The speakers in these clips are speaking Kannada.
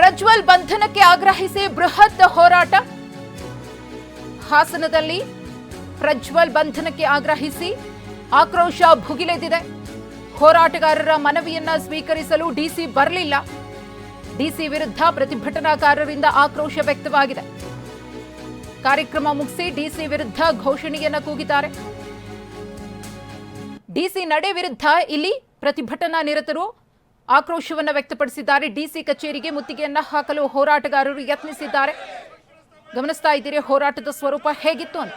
ಪ್ರಜ್ವಲ್ ಬಂಧನಕ್ಕೆ ಆಗ್ರಹಿಸಿ ಬೃಹತ್ ಹೋರಾಟ. ಹಾಸನದಲ್ಲಿ ಪ್ರಜ್ವಲ್ ಬಂಧನಕ್ಕೆ ಆಗ್ರಹಿಸಿ ಆಕ್ರೋಶ ಭುಗಿಲೆದಿದೆ ಹೋರಾಟಗಾರರ ಮನವಿಯನ್ನ ಸ್ವೀಕರಿಸಲು ಡಿಸಿ ಬರಲಿಲ್ಲ. ಡಿಸಿ ವಿರುದ್ಧ ಪ್ರತಿಭಟನಾಕಾರರಿಂದ ಆಕ್ರೋಶ ವ್ಯಕ್ತವಾಗಿದೆ. ಕಾರ್ಯಕ್ರಮ ಮುಗಿಸಿ ಡಿಸಿ ವಿರುದ್ಧ ಘೋಷಣೆಯನ್ನ ಕೂಗಿದ್ದಾರೆ. ಡಿಸಿ ನಡೆ ವಿರುದ್ಧ ಇಲ್ಲಿ ಪ್ರತಿಭಟನಾ ನಿರತರು ಆಕ್ರೋಶವನ್ನ ವ್ಯಕ್ತಪಡಿಸಿದ್ದಾರೆ. ಡಿಸಿ ಕಚೇರಿಗೆ ಮುತ್ತಿಗೆಯನ್ನ ಹಾಕಲು ಹೋರಾಟಗಾರರು ಯತ್ನಿಸಿದ್ದಾರೆ. ಗಮನಿಸ್ತಾ ಇದ್ದೀರಿ ಹೋರಾಟದ ಸ್ವರೂಪ ಹೇಗಿತ್ತು ಅಂತ.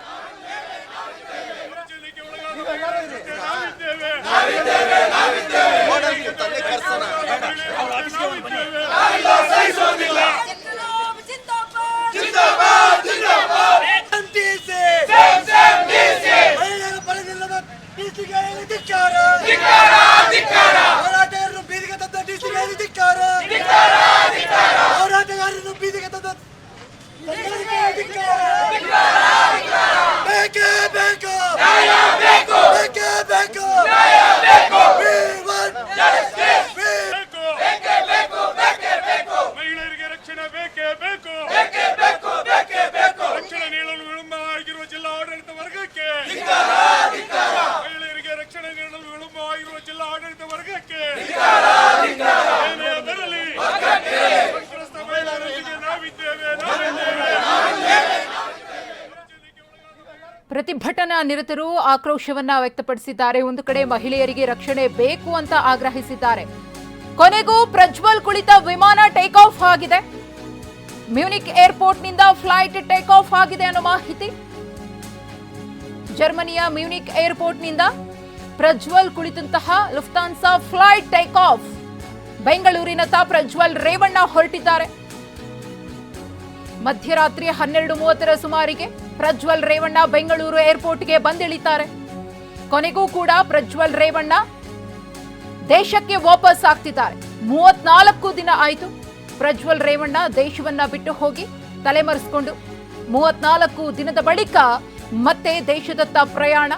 ಪ್ರತಿಭಟನಾ ನಿರತರು ಆಕ್ರೋಶವನ್ನ ವ್ಯಕ್ತಪಡಿಸಿದ್ದಾರೆ. ಒಂದು ಕಡೆ ಮಹಿಳೆಯರಿಗೆ ರಕ್ಷಣೆ ಬೇಕು ಅಂತ ಆಗ್ರಹಿಸಿದ್ದಾರೆ. ಕೊನೆಗೂ ಪ್ರಜ್ವಲ್ ಕುಳಿತ ವಿಮಾನ ಟೇಕ್ ಆಫ್ ಆಗಿದೆ. ಮ್ಯೂನಿಕ್ ಏರ್ಪೋರ್ಟ್ನಿಂದ ಫ್ಲೈಟ್ ಟೇಕ್ ಆಫ್ ಆಗಿದೆ ಅನ್ನೋ ಮಾಹಿತಿ. ಜರ್ಮನಿಯ ಮ್ಯೂನಿಕ್ ಏರ್ಪೋರ್ಟ್ನಿಂದ ಪ್ರಜ್ವಲ್ ಕುಳಿತಂತಹ ಲುಫ್ತಾನ್ಸಾ ಫ್ಲೈಟ್ ಟೇಕ್ ಆಫ್ ಬೆಂಗಳೂರಿನತ್ತ ಪ್ರಜ್ವಲ್ ರೇವಣ್ಣ ಹೊರಟಿದ್ದಾರೆ. ಮಧ್ಯರಾತ್ರಿ ಹನ್ನೆರಡು ಮೂವತ್ತರ ಸುಮಾರಿಗೆ ಪ್ರಜ್ವಲ್ ರೇವಣ್ಣ ಬೆಂಗಳೂರು ಏರ್ಪೋರ್ಟ್ಗೆ ಬಂದಿಳಿತಾರೆ. ಕೊನೆಗೂ ಕೂಡ ಪ್ರಜ್ವಲ್ ರೇವಣ್ಣ ದೇಶಕ್ಕೆ ವಾಪಸ್ ಆಗ್ತಿದ್ದಾರೆ. ಮೂವತ್ನಾಲ್ಕು ದಿನ ಆಯಿತು. ಪ್ರಜ್ವಲ್ ರೇವಣ್ಣ ದೇಶವನ್ನ ಬಿಟ್ಟು ಹೋಗಿ ತಲೆಮರೆಸ್ಕೊಂಡು ಮೂವತ್ನಾಲ್ಕು ದಿನದ ಬಳಿಕ ಮತ್ತೆ ದೇಶದತ್ತ ಪ್ರಯಾಣ.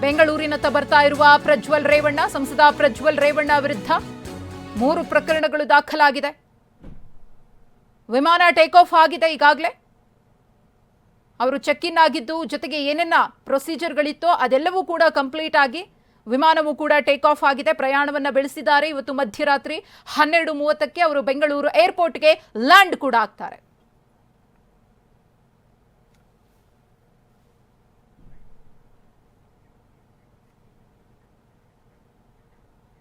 ಬೆಂಗಳೂರಿನತ್ತ ಬರ್ತಾ ಇರುವ ಪ್ರಜ್ವಲ್ ರೇವಣ್ಣ, ಸಂಸದ ಪ್ರಜ್ವಲ್ ರೇವಣ್ಣ ವಿರುದ್ಧ ಮೂರು ಪ್ರಕರಣಗಳು ದಾಖಲಾಗಿದೆ. ವಿಮಾನ ಟೇಕ್ ಆಫ್ ಆಗಿದೆ ಈಗಾಗಲೇ. ಅವರು ಚೆಕ್ ಇನ್ ಆಗಿದ್ದು, ಜೊತೆಗೆ ಏನೇನ ಪ್ರೊಸೀಜರ್ಗಳಿತ್ತೋ ಅದೆಲ್ಲವೂ ಕೂಡ ಕಂಪ್ಲೀಟ್ ಆಗಿ ವಿಮಾನವು ಕೂಡ ಟೇಕ್ ಆಫ್ ಆಗಿದೆ. ಪ್ರಯಾಣವನ್ನು ಬೆಳೆಸಿದ್ದಾರೆ. ಇವತ್ತು ಮಧ್ಯರಾತ್ರಿ ಹನ್ನೆರಡು ಮೂವತ್ತಕ್ಕೆ ಅವರು ಬೆಂಗಳೂರು ಏರ್ಪೋರ್ಟ್ಗೆ ಲ್ಯಾಂಡ್ ಕೂಡ ಆಗ್ತಾರೆ